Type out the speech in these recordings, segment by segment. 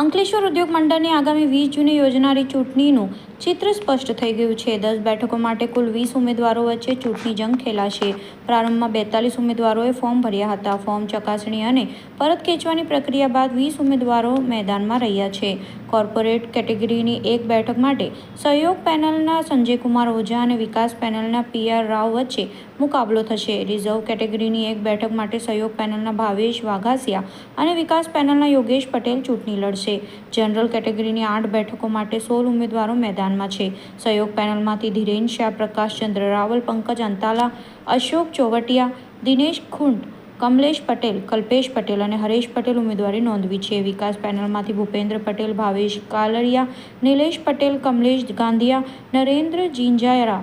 અંકલેશ્વર ઉદ્યોગ મંડળની આગામી વીસ જૂને યોજનારી ચૂંટણીનું ચિત્ર સ્પષ્ટ થઈ ગયું છે. દસ બેઠકો માટે કુલ વીસ ઉમેદવારો વચ્ચે ચૂંટણી જંગ ખેલાશે. પ્રારંભમાં બેતાલીસ ઉમેદવારોએ ફોર્મ ભર્યા હતા. ફોર્મ ચકાસણી અને પરત ખેંચવાની પ્રક્રિયા બાદ વીસ ઉમેદવારો મેદાનમાં રહ્યા છે. કોર્પોરેટ કેટેગરીની એક બેઠક માટે સહયોગ પેનલના સંજયકુમાર ઓઝા અને વિકાસ પેનલના પી આર રાવ વચ્ચે મુકાબલો થશે. રિઝર્વ કેટેગરીની એક બેઠક માટે સહયોગ પેનલના ભાવેશ વાઘાસિયા અને વિકાસ પેનલના યોગેશ પટેલ ચૂંટણી લડશે. જનરલ કેટેગરીની આઠ બેઠકો માટે સોળ ઉમેદવારો મેદાનમાં છે. સહયોગ પેનલમાંથી ધીરેન શાહ પ્રકાશચંદ્ર રાવલ, પંકજ અંતાલા, અશોક ચોવટિયા, દિનેશ ખુંટ, કમલેશ પટેલ, કલ્પેશ પટેલ અને હરેશ પટેલ ઉમેદવારી નોંધવી છે. વિકાસ પેનલમાંથી ભૂપેન્દ્ર પટેલ, ભાવેશ કાલરિયા, નિલેશ પટેલ, કમલેશ ગાંધિયા, નરેન્દ્ર જિંજાયરા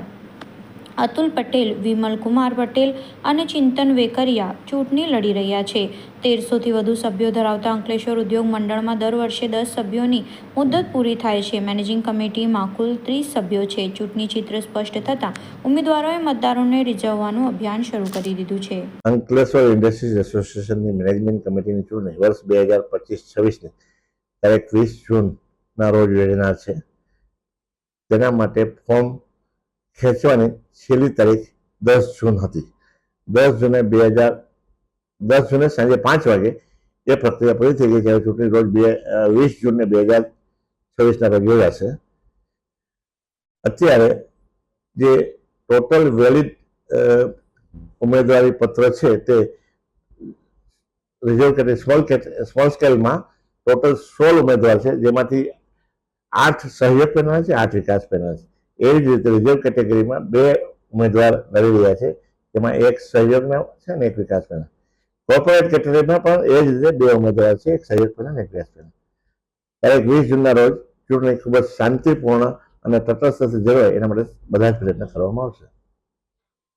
અતુલ પટેલ, વિમલ કુમાર પટેલ અને ચિંતન વેકરિયા ચૂંટણી લડી રહ્યા છે. તેરસોથી વધુ સભ્યો ધરાવતા અંકલેશ્વર ઉદ્યોગ મંડળમાં દર વર્ષે દસ સભ્યોની મુદત પૂરી થાય છે. મેનેજિંગ કમિટીમાં કુલ ત્રીસ સભ્યો છે. ચૂંટણી ચિત્ર સ્પષ્ટ થતાં ઉમેદવારોએ મતદારોને રીઝવવાનું અભિયાન શરૂ કરી દીધું છે. અંકલેશ્વર ઇન્ડસ્ટ્રીઝ એસોસિએશનની મેનેજમેન્ટ કમિટીની ચૂંટણી વર્ષ બે હજાર પચીસ છવ્વીસની તારીખ વીસ જૂનના રોજ યોજાનાર છે. તેના માટે ફોર્મ ખેંચવાની છેલ્લી તારીખ દસ જૂન હતી. દસ જૂને બે હજાર, દસ જૂને સાંજે પાંચ વાગે એ પ્રક્રિયા પૂરી થઈ ગઈ જ્યારે ચૂંટણી રોજ બે વીસ જૂનને બે હજાર છવ્વીસના રોજ યોજાશે. અત્યારે જે ટોટલ વેલિડ ઉમેદવારી પત્ર છે તે રિઝર્વ કરી સ્મોલ સ્મોલ સ્કેલમાં ટોટલ સોળ ઉમેદવાર છે જેમાંથી આઠ સહયોગ પેનલ છે, આઠ વિકાસ પેનલ છે. એવી જ રીતે રિઝર્વ કેટેગરીમાં બે ઉમેદવાર લડી રહ્યા છે. તેમાં એક સહયોગના છે અને એક વિકાસના. કોર્પોરેટ કેટેગરીમાં પણ એ જ રીતે બે ઉમેદવાર છે, એક સહયોગ પેનલ અને એક વિકાસ પેનલ તારીખ વીસ જૂનના રોજ ચૂંટણી ખૂબ જ શાંતિપૂર્ણ અને તટસ્થ જળવાય એના માટે બધા જ પ્રયત્ન કરવામાં આવશે.